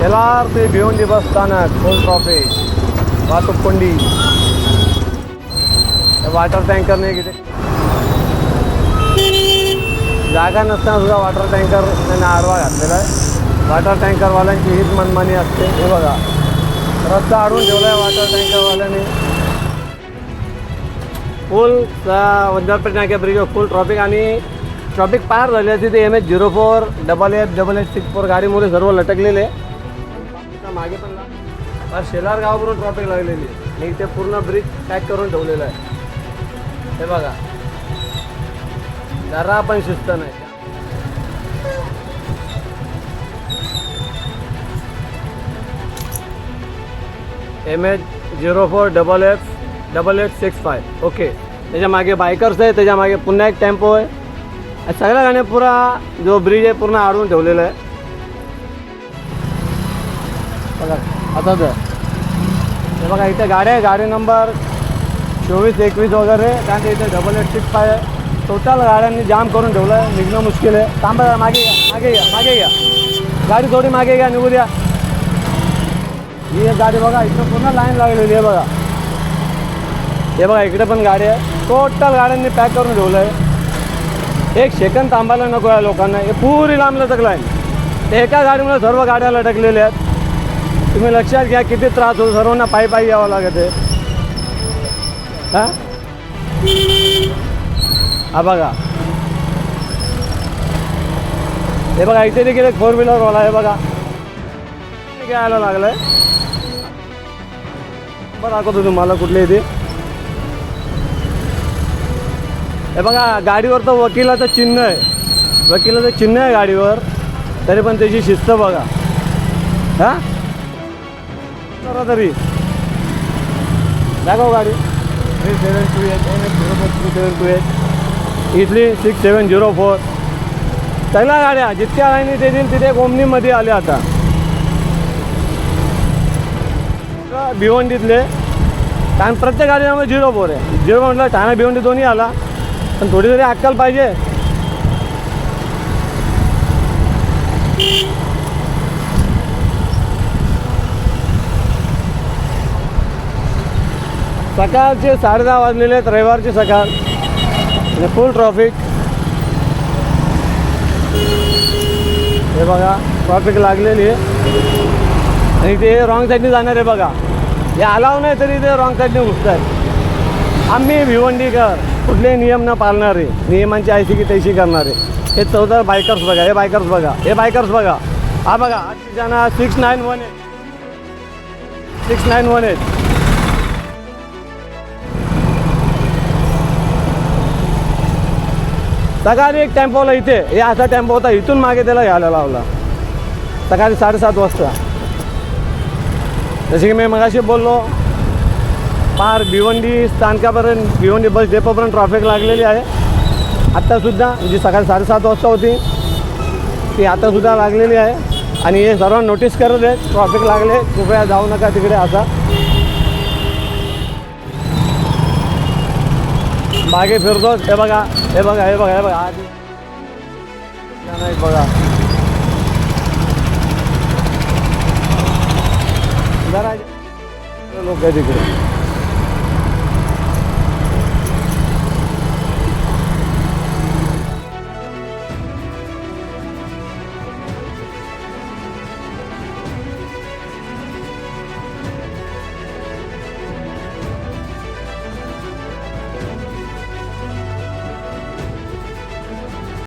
बस स्थानक फुल ट्रॉफिक वाहतूक कोंडी वॉटर टँकरने किती? जागा नसताना सुद्धा वॉटर टँकर त्यांनी आडवा घातलेला आहे. वॉटर टँकरवाल्यांची हीच मनमानी असते. हे बघा. रस्ता अडवून ठेवला आहे वॉटर टँकरवाल्याने फुल वंजारपेठ नाक्या ब्रिजवर फुल ट्रॉफिक आणि ट्रॉफिक पार झाली असती ते M H zero four double F double eight six four गाडीमुळे सर्व लटकलेले. आता मागे पण ला- शेलार गावावरून ट्रॉफिक लागलेली आहे. आणि इथे पूर्ण ब्रिज पॅक करून ठेवलेलं आहे. हे बघा. जरा पण शिस्त नाही. M H zero four double F double eight six five okay त्याच्यामागे बायकर्स आहे. त्याच्यामागे पुन्हा एक टेम्पो आहे. सगळ्या गाड्या पुरा जो ब्रिज आहे पूर्ण आडून ठेवलेला आहे. आता तर. हे बघा इथे गाड्या आहे गाडी नंबर चोवीस एकवीस वगैरे. कारण इथे double eight six five total गाड्यांनी जाम करून ठेवलं आहे निघणं मुश्किल आहे. थांबा मागे घ्या मागे घ्या मागे घ्या गाडी थोडी मागे घ्या निघू द्या. ही एक गाडी बघा इथं पूर्ण लाईन लागलेली आहे बघा. हे बघा इकडे पण गाडी आहे. टोटल गाड्यांनी पॅक करून ठेवलं आहे एक सेकंद थांबायला नको आहे लोकांना. हे पुरी लांब लटकलं आहे एका गाडीमुळे सर्व गाड्या लटकलेल्या आहेत. तुम्ही लक्षात घ्या किती त्रास होतो. सर्वांना पायी पायी यावं लागत आहे. हा? हा बघा. हे बघा इथे देखील एक फोर व्हीलरवाला आहे बघा. घ्यायला आहे बरं दाखवतो तुम्हाला कुठले इथे हे बघा गाडीवर तर वकिलाचं चिन्ह आहे. वकिलाचं चिन्ह आहे गाडीवर. तरी पण त्याची शिस्त बघा. हा? करा तरी दाखव गाडी. Three seven two eight M zero four three seven two eight. इथली सिक्स सेवन झिरो फोर. सगळ्या गाड्या जितक्या लाईनी देतील तिथे ओमनीमध्ये आल्या आता. भिवंडीतले. कारण प्रत्येक गाडीमध्ये झिरो फोर आहे. झिरो म्हटलं ठाणे भिवंडी दोन्ही आला. पण थोडी तरी अक्कल पाहिजे. सकाळचे साडे दहा वाजलेले आहेत रविवारची सकाळ. आणि फुल ट्रॉफिक हे बघा ट्रॉफिक लागलेली आहे. आणि ते रॉंग साईडने जाणार आहे बघा. हे अलाव नाही तरी ते रॉंग साईडने घुसत आहेत आम्ही भिवंडीकर कुठले नियम न पाळणारे नियमांची ऐशी की तैशी करणारे हे चौदा बायकर्स बघा हे बायकर्स बघा हे बायकर्स बघा. हा बघा आठ जण six nine one eight six nine one eight सकाळी एक टेम्पोला इथे. हे असा टेम्पो होता इथून मागे त्याला घ्यायला लावला. सकाळी साडेसात वाजता. जसे की मी मगाशी बोललो पार भिवंडी स्थानकापर्यंत भिवंडी बस डेपोपर्यंत ट्रॉफिक लागलेली आहे. आत्तासुद्धा जी म्हणजे सकाळी साडेसात वाजता होती. ती आत्तासुद्धा लागलेली आहे. आणि हे सर्व नोटीस करत आहेत ट्रॉफिक लागले कृपया जाऊ नका तिकडे असा. मागे फिरतो हे बघा हे बघा हे बघा हे बघा. आधी. नाही बघा. जरा लोक आहे तिकडे.